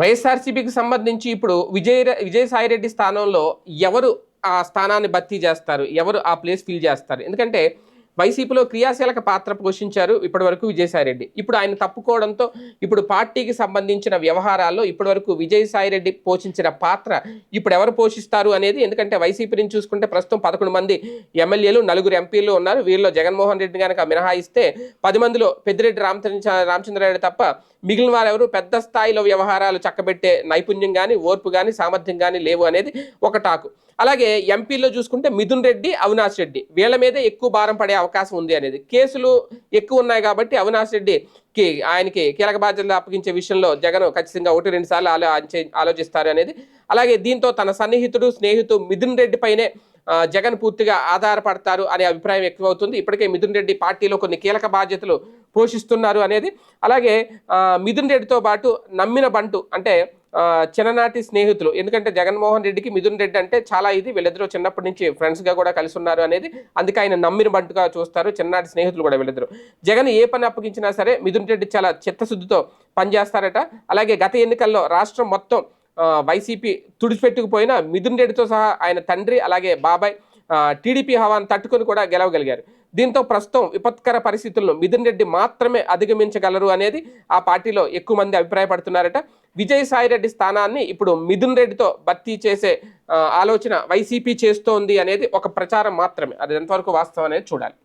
వైఎస్ఆర్సీపీకి సంబంధించి ఇప్పుడు విజయ విజయసాయిరెడ్డి స్థానంలో ఎవరు ఆ స్థానాన్ని భర్తీ చేస్తారు? ఎవరు ఆ ప్లేస్ ఫిల్ చేస్తారు? ఎందుకంటే వైసీపీలో క్రియాశీలక పాత్ర పోషించారు ఇప్పటివరకు విజయసాయిరెడ్డి. ఇప్పుడు ఆయన తప్పుకోవడంతో ఇప్పుడు పార్టీకి సంబంధించిన వ్యవహారాల్లో ఇప్పటివరకు విజయసాయిరెడ్డి పోషించిన పాత్ర ఇప్పుడు ఎవరు పోషిస్తారు అనేది ఎందుకంటే వైసీపీ నుంచి చూసుకుంటే ప్రస్తుతం పదకొండు మంది ఎమ్మెల్యేలు నలుగురు ఎంపీలు ఉన్నారు. వీరిలో జగన్మోహన్ రెడ్డి కనుక మినహాయిస్తే పది మందిలో పెద్దిరెడ్డి రామచంద్ర రామచంద్రారెడ్డి తప్ప మిగిలిన వారెవరు? పెద్ద స్థాయిలో వ్యవహారాలు చక్కబెట్టే నైపుణ్యం కానీ ఓర్పు కానీ సామర్థ్యం కానీ లేవు అనేది ఒక టాకు. అలాగే ఎంపీలో చూసుకుంటే మిథున్ రెడ్డి అవినాష్ రెడ్డి వీళ్ళ మీదే ఎక్కువ భారం పడే అవకాశం ఉంది అనేది. కేసులు ఎక్కువ ఉన్నాయి కాబట్టి అవినాష్ రెడ్డికి ఆయనకి కీలక బాధ్యతలు అప్పగించే విషయంలో జగన్ ఖచ్చితంగా ఒకటి రెండు సార్లు ఆలో ఆలోచిస్తారు అనేది. అలాగే దీంతో తన సన్నిహితుడు స్నేహితుడు మిథున్ రెడ్డి పైనే జగన్ పూర్తిగా ఆధారపడతారు అనే అభిప్రాయం ఎక్కువ అవుతుంది ఇప్పటికే మిథున్ రెడ్డి పార్టీలో కొన్ని కీలక బాధ్యతలు పోషిస్తున్నారు అనేది. అలాగే మిథున్ రెడ్డితో పాటు నమ్మిన బంటు అంటే చిన్ననాటి స్నేహితులు. ఎందుకంటే జగన్మోహన్ రెడ్డికి మిథున్ రెడ్డి అంటే చాలా ఇది. వీళ్ళిద్దరూ చిన్నప్పటి నుంచి ఫ్రెండ్స్గా కూడా కలిసి ఉన్నారు అనేది అందుకే ఆయన నమ్మిన బంటుగా చూస్తారు. చిన్ననాటి స్నేహితులు కూడా వీళ్ళిద్దరు. జగన్ ఏ పని అప్పగించినా సరే మిథున్ రెడ్డి చాలా చిత్తశుద్ధితో పనిచేస్తారట. అలాగే గత ఎన్నికల్లో రాష్ట్రం మొత్తం వైసీపీ తుడిచిపెట్టుకుపోయిన మిథున్ రెడ్డితో సహా ఆయన తండ్రి అలాగే బాబాయ్ టీడీపీ హవాను తట్టుకొని కూడా గెలవగలిగారు. దీంతో ప్రస్తుతం విపత్కర పరిస్థితులను మిథున్ రెడ్డి మాత్రమే అధిగమించగలరు అనేది ఆ పార్టీలో ఎక్కువ మంది అభిప్రాయపడుతున్నారట. విజయసాయి రెడ్డి స్థానాన్ని ఇప్పుడు మిథున్ రెడ్డితో భర్తీ చేసే ఆలోచన వైసీపీ చేస్తోంది అనేది ఒక ప్రచారం మాత్రమే. అది ఎంతవరకు వాస్తవం అనేది చూడాలి.